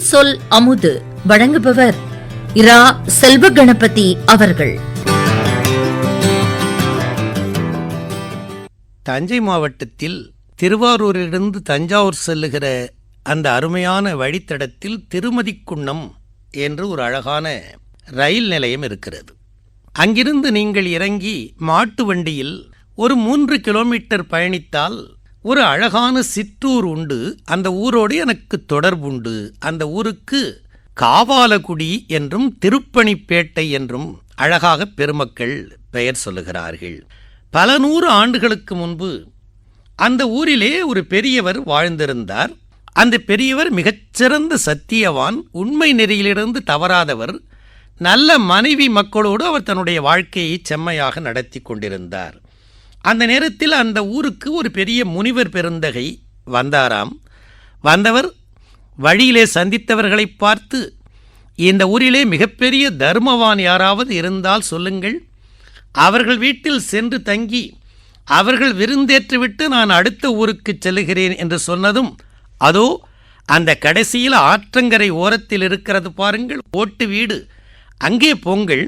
சொல் அமுது. வழங்குபவர் இரா செல்வ கணபதி அவர்கள். தஞ்சை மாவட்டத்தில் திருவாரூரிலிருந்து தஞ்சாவூர் செல்லுகிற அந்த அருமையான வழித்தடத்தில் திருமதிக்குன்னம் என்று ஒரு அழகான ரயில் நிலையம் இருக்கிறது. அங்கிருந்து நீங்கள் இறங்கி மாட்டு வண்டியில் ஒரு மூன்று கிலோமீட்டர் பயணித்தால் ஒரு அழகான சிற்றூர் உண்டு. அந்த ஊரோடு எனக்கு தொடர்புண்டு அந்த ஊருக்கு காவாலகுடி என்றும் திருப்பணிப்பேட்டை என்றும் அழகாக பெருமக்கள் பெயர் சொல்லுகிறார்கள். பல நூறு ஆண்டுகளுக்கு முன்பு அந்த ஊரிலே ஒரு பெரியவர் வாழ்ந்திருந்தார். அந்த பெரியவர் மிகச்சிறந்த சத்தியவான் உண்மை நெறியிலிருந்து தவறாதவர். நல்ல மனைவி மக்களோடு அவர் தன்னுடைய வாழ்க்கையை செம்மையாக நடத்தி கொண்டிருந்தார். அந்த நேரத்தில் அந்த ஊருக்கு ஒரு பெரிய முனிவர் பெருந்தகை வந்தாராம். வந்தவர் வழியிலே சந்தித்தவர்களை பார்த்து இந்த ஊரிலே மிகப்பெரிய தர்மவான் யாராவது இருந்தால் சொல்லுங்கள். அவர்கள் வீட்டில் சென்று தங்கி அவர்கள் விருந்தேற்றுவிட்டு நான் அடுத்த ஊருக்கு செல்லுகிறேன் என்று சொன்னதும் அதோ அந்த கடைசியில் ஆற்றங்கரை ஓரத்தில் இருக்கிறது பாருங்கள். ஓட்டு வீடு. அங்கே போங்கள்.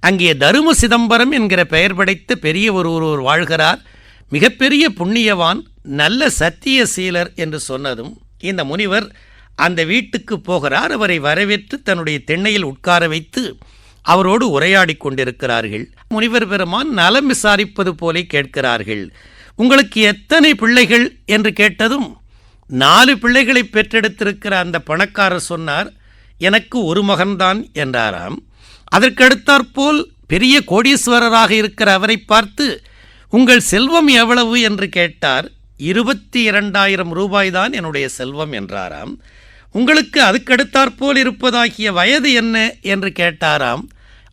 அங்கே தரும சிதம்பரம் என்கிற பெயர் படைத்த பெரிய ஒரு ஒருவர் வாழ்கிறார். மிகப்பெரிய புண்ணியவான் நல்ல சத்திய சீலர் என்று சொன்னதும் இந்த முனிவர் அந்த வீட்டுக்கு போகிறார். அவரை வரவேற்று தன்னுடைய திண்ணையில் உட்கார வைத்து அவரோடு உரையாடிக் கொண்டிருக்கிறார்கள். முனிவர் பெருமான் நலம் விசாரிப்பது போலே கேட்கிறார்கள். உங்களுக்கு எத்தனை பிள்ளைகள் என்று கேட்டதும் நாலு பிள்ளைகளை பெற்றெடுத்திருக்கிற அந்த பணக்காரர் சொன்னார் எனக்கு ஒரு மகன்தான் என்றாராம். அதற்கடுத்தாற்போல் பெரிய கோடீஸ்வரராக இருக்கிற அவரை பார்த்து உங்கள் செல்வம் எவ்வளவு? என்று கேட்டார். இருபத்தி இரண்டாயிரம் ரூபாய்தான் என்னுடைய செல்வம் என்றாராம். உங்களுக்கு அதுக்கடுத்தாற்போல் இருப்பதாகிய வயது என்ன? என்று கேட்டாராம்.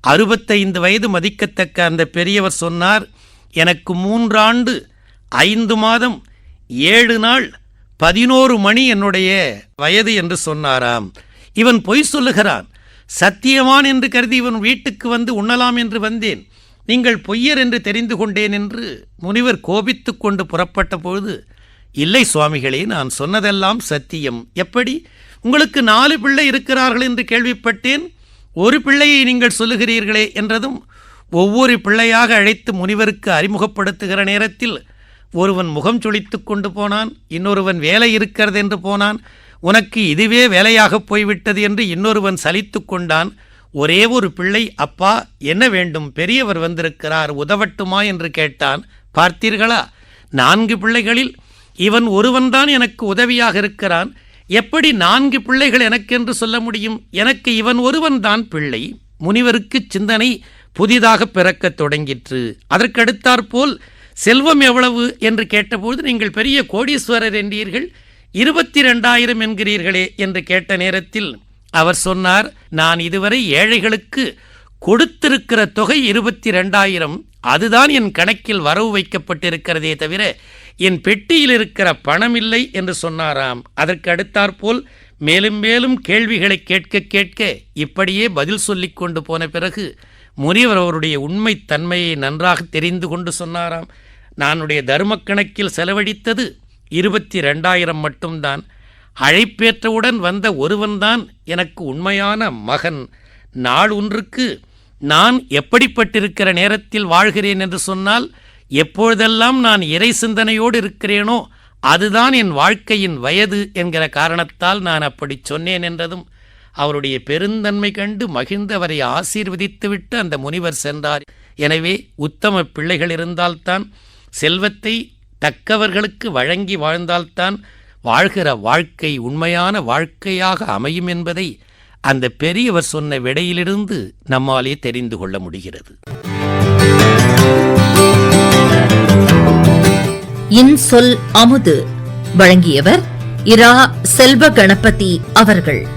அறுபத்தைந்து வயது மதிக்கத்தக்க அந்த பெரியவர் சொன்னார் எனக்கு மூன்றாண்டு ஐந்து மாதம் ஏழு நாள் பதினோரு மணி என்னுடைய வயது என்று சொன்னாராம். இவன் பொய் சொல்லுகிறான். சத்தியவான் என்று கருதி இவன் வீட்டுக்கு வந்து உண்ணலாம் என்று வந்தேன். நீங்கள் பொய்யர் என்று தெரிந்து கொண்டேன் என்று முனிவர் கோபித்து கொண்டு புறப்பட்ட பொழுது இல்லை சுவாமிகளே நான் சொன்னதெல்லாம் சத்தியம். எப்படி? உங்களுக்கு நாலு பிள்ளை இருக்கிறார்கள் என்று கேள்விப்பட்டேன். ஒரு பிள்ளையை நீங்கள் சொல்லுகிறீர்களே என்றதும் ஒவ்வொரு பிள்ளையாக அழைத்து முனிவருக்கு அறிமுகப்படுத்துகிற நேரத்தில் ஒருவன் முகம் சுழித்து கொண்டு போனான் இன்னொருவன் வேலை இருக்கிறது என்று போனான். உனக்கு இதுவே வேலையாகப் போய்விட்டது என்று இன்னொருவன் சலித்து கொண்டான். ஒரே ஒரு பிள்ளை அப்பா என்ன வேண்டும்? பெரியவர் வந்திருக்கிறார் உதவட்டுமா என்று கேட்டான். பார்த்தீர்களா? நான்கு பிள்ளைகளில் இவன் ஒருவன்தான் எனக்கு உதவியாக இருக்கிறான். எப்படி நான்கு பிள்ளைகள் எனக்கென்று சொல்ல முடியும்? எனக்கு இவன் ஒருவன்தான் பிள்ளை. முனிவருக்கு சிந்தனை புதிதாக பிறக்கத் தொடங்கிற்று. அதற்கடுத்தாற்போல் செல்வம் எவ்வளவு என்று கேட்டபோது நீங்கள் பெரிய கோடீஸ்வரர் என்றீர்கள் இருபத்தி ரெண்டாயிரம் என்கிறீர்களே என்று கேட்ட நேரத்தில் அவர் சொன்னார் நான் இதுவரை ஏழைகளுக்கு கொடுத்திருக்கிற தொகை இருபத்தி ரெண்டாயிரம் அதுதான் என் கணக்கில் வரவு வைக்கப்பட்டிருக்கிறதே தவிர என் பெட்டியில் இருக்கிற பணம் இல்லை என்று சொன்னாராம். அதற்கு அடுத்தாற்போல் மேலும் மேலும் கேள்விகளை கேட்க கேட்க இப்படியே பதில் சொல்லி கொண்டு போன பிறகு முனிவர் அவருடைய உண்மை தன்மையை நன்றாக தெரிந்து கொண்டு சொன்னாராம். நானுடைய தர்ம கணக்கில் செலவழித்தது இருபத்தி ரெண்டாயிரம் மட்டும்தான். அழைப்பேற்றவுடன் வந்த ஒருவன்தான் எனக்கு உண்மையான மகன். நாள் ஒன்றுக்கு நான் எப்படிப்பட்டிருக்கிற நேரத்தில் வாழ்கிறேன் என்று சொன்னால் எப்பொழுதெல்லாம் நான் இறை சிந்தனையோடு இருக்கிறேனோ அதுதான் என் வாழ்க்கையின் வயது என்கிற காரணத்தால் நான் அப்படி சொன்னேன் என்றதும் அவருடைய பெருந்தன்மை கண்டு மகிழ்ந்து அவரை ஆசீர்வதித்துவிட்டு அந்த முனிவர் சென்றார். எனவே உத்தம பிள்ளைகள் இருந்தால்தான் செல்வத்தை தக்கவர்களுக்கு வழங்கி வாழ்ந்தால்தான் வாழ்கிற வாழ்க்கை உண்மையான வாழ்க்கையாக அமையும் என்பதை அந்த பெரியவர் சொன்ன விடையிலிருந்து நம்மாலே தெரிந்து கொள்ள முடிகிறது. இன்சொல் அமுது. வழங்கியவர் இரா செல்வ கணபதி அவர்கள்.